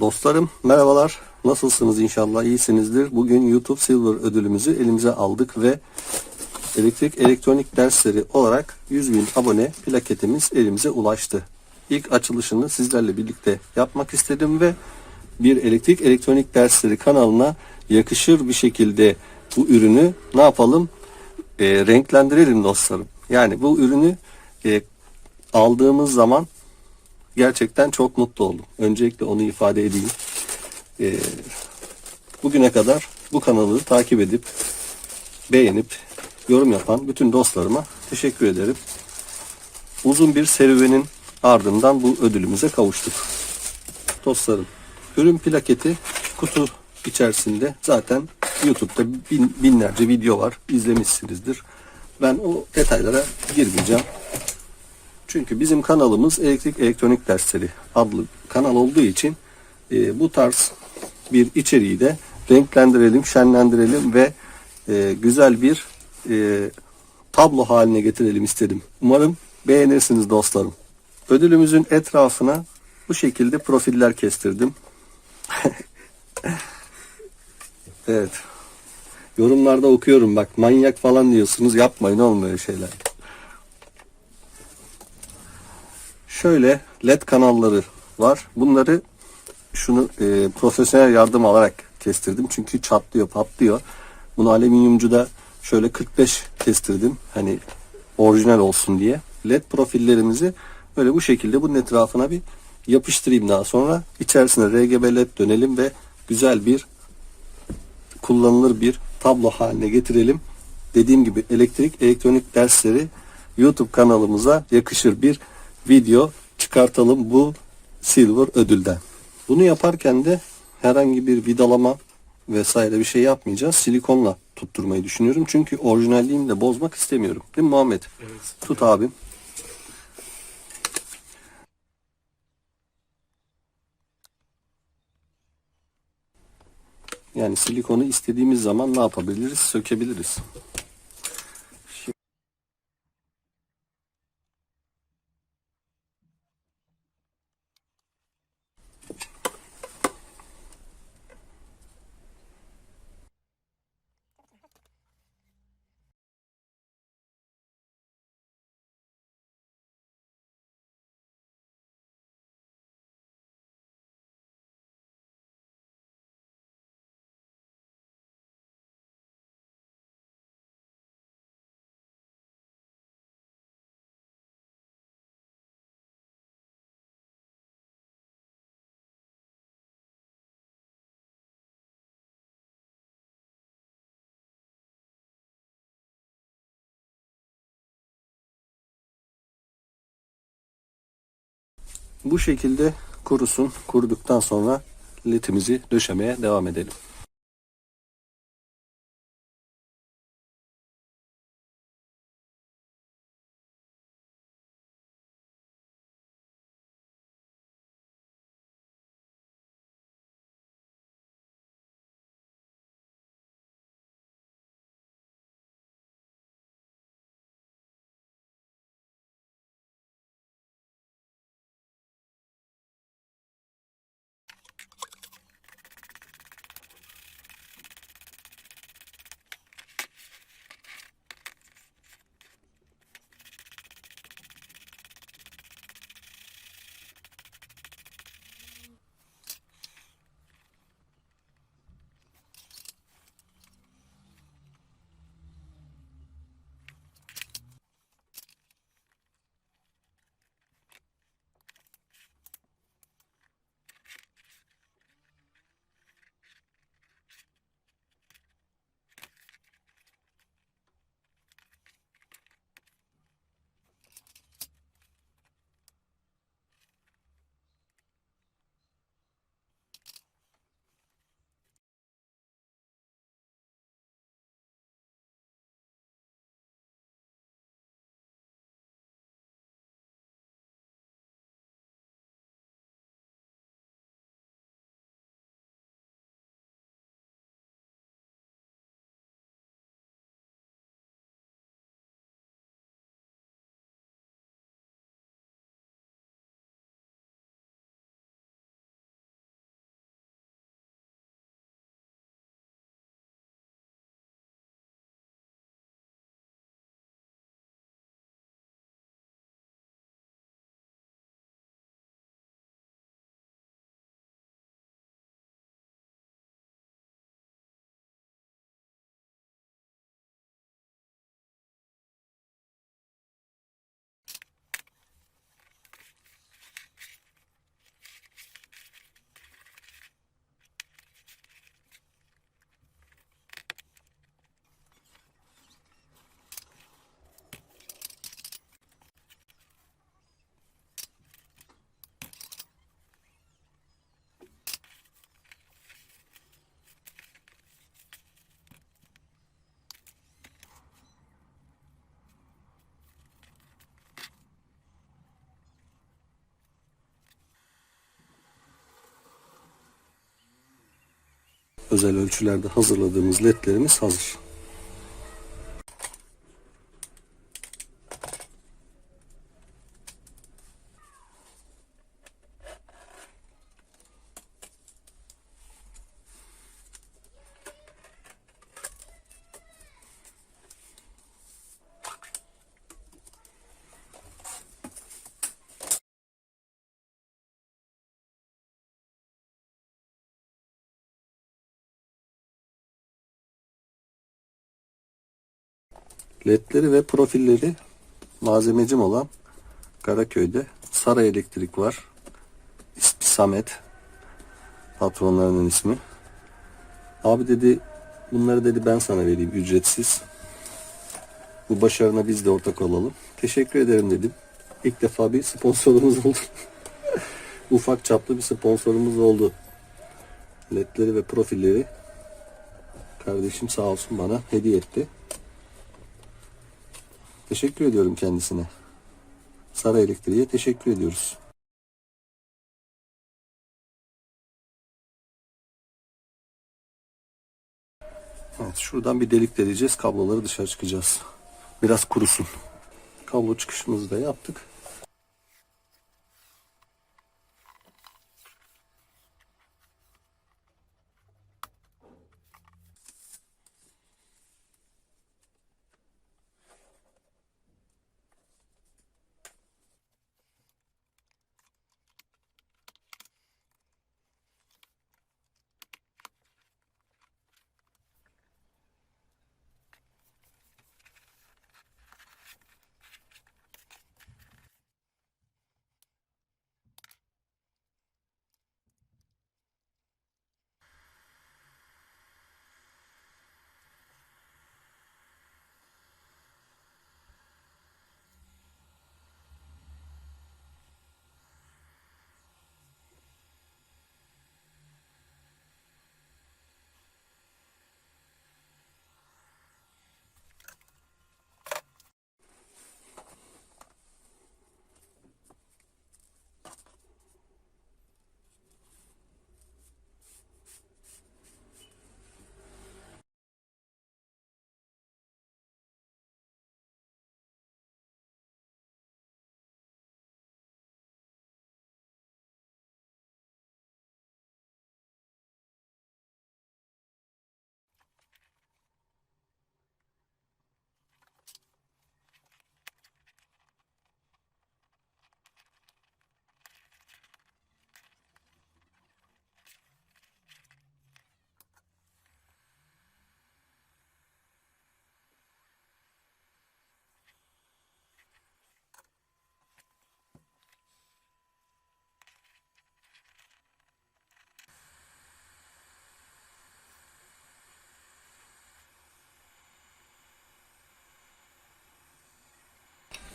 Dostlarım merhabalar. Nasılsınız inşallah iyisinizdir. Bugün YouTube Silver ödülümüzü elimize aldık ve elektrik elektronik dersleri olarak 100 bin abone plaketimiz elimize ulaştı. İlk açılışını sizlerle birlikte yapmak istedim ve bir elektrik elektronik dersleri kanalına yakışır bir şekilde bu ürünü ne yapalım? E, renklendirelim dostlarım. Yani bu ürünü e, aldığımız zaman gerçekten çok mutlu oldum. Öncelikle onu ifade edeyim. Ee, bugüne kadar bu kanalı takip edip beğenip yorum yapan bütün dostlarıma teşekkür ederim. Uzun bir serüvenin ardından bu ödülümüze kavuştuk. Dostlarım, ürün plaketi kutu içerisinde zaten YouTube'da bin, binlerce video var. izlemişsinizdir. Ben o detaylara girmeyeceğim. Çünkü bizim kanalımız elektrik elektronik dersleri adlı kanal olduğu için e, bu tarz bir içeriği de renklendirelim, şenlendirelim ve e, güzel bir e, tablo haline getirelim istedim. Umarım beğenirsiniz dostlarım. Ödülümüzün etrafına bu şekilde profiller kestirdim. evet. Yorumlarda okuyorum bak manyak falan diyorsunuz yapmayın olmuyor şeyler. Şöyle led kanalları var. Bunları şunu e, profesyonel yardım alarak kestirdim. Çünkü çatlıyor, patlıyor. Bunu alüminyumcuda şöyle 45 kestirdim. Hani orijinal olsun diye. Led profillerimizi böyle bu şekilde bunun etrafına bir yapıştırayım daha sonra. içerisine RGB led dönelim ve güzel bir kullanılır bir tablo haline getirelim. Dediğim gibi elektrik elektronik dersleri YouTube kanalımıza yakışır bir video çıkartalım bu Silver ödülden. Bunu yaparken de herhangi bir vidalama vesaire bir şey yapmayacağız. Silikonla tutturmayı düşünüyorum. Çünkü orijinalliğimi de bozmak istemiyorum. Değil mi Muhammed? Evet. Tut abim. Yani silikonu istediğimiz zaman ne yapabiliriz? Sökebiliriz. Bu şekilde kurusun. Kuruduktan sonra ledimizi döşemeye devam edelim. Özel ölçülerde hazırladığımız ledlerimiz hazır. Ledleri ve profilleri malzemecim olan Karaköy'de Saray Elektrik var. İsmi Samet. Patronlarının ismi. Abi dedi bunları dedi ben sana vereyim ücretsiz. Bu başarına biz de ortak olalım. Teşekkür ederim dedim. İlk defa bir sponsorumuz oldu. Ufak çaplı bir sponsorumuz oldu. Ledleri ve profilleri kardeşim sağ olsun bana hediye etti. Teşekkür ediyorum kendisine. Saray Elektriğe teşekkür ediyoruz. Evet, şuradan bir delik deleceğiz. Kabloları dışarı çıkacağız. Biraz kurusun. Kablo çıkışımızı da yaptık.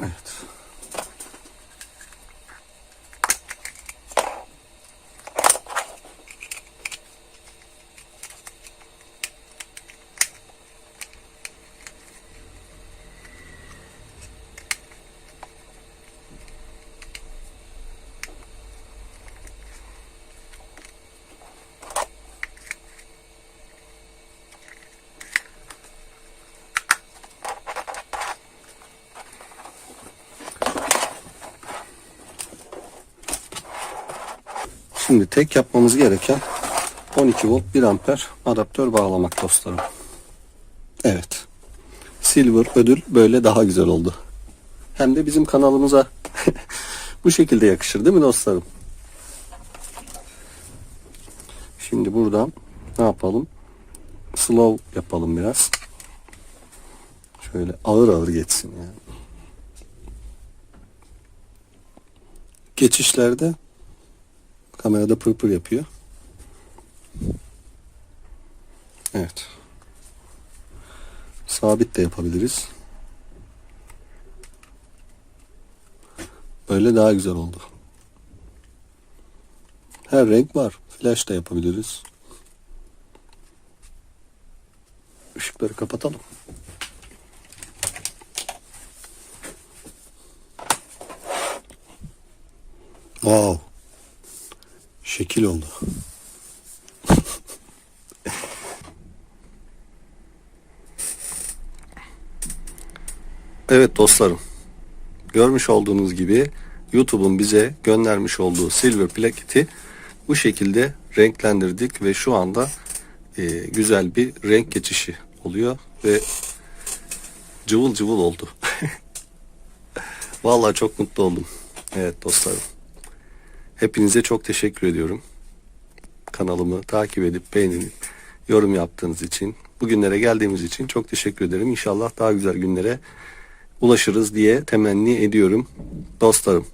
Evet. Şimdi tek yapmamız gereken 12 volt 1 amper adaptör bağlamak dostlarım. Evet. Silver ödül böyle daha güzel oldu. Hem de bizim kanalımıza bu şekilde yakışır değil mi dostlarım? Şimdi buradan ne yapalım? Slow yapalım biraz. Şöyle ağır ağır geçsin yani. Geçişlerde Kamerada pır pır yapıyor. Evet. Sabit de yapabiliriz. Böyle daha güzel oldu. Her renk var. Flash da yapabiliriz. Işıkları kapatalım. Wow. Şekil oldu. evet dostlarım. Görmüş olduğunuz gibi YouTube'un bize göndermiş olduğu silver plaketi bu şekilde renklendirdik ve şu anda e, güzel bir renk geçişi oluyor ve cıvıl cıvıl oldu. Vallahi çok mutlu oldum. Evet dostlarım. Hepinize çok teşekkür ediyorum. Kanalımı takip edip beğenip yorum yaptığınız için, bugünlere geldiğimiz için çok teşekkür ederim. İnşallah daha güzel günlere ulaşırız diye temenni ediyorum dostlarım.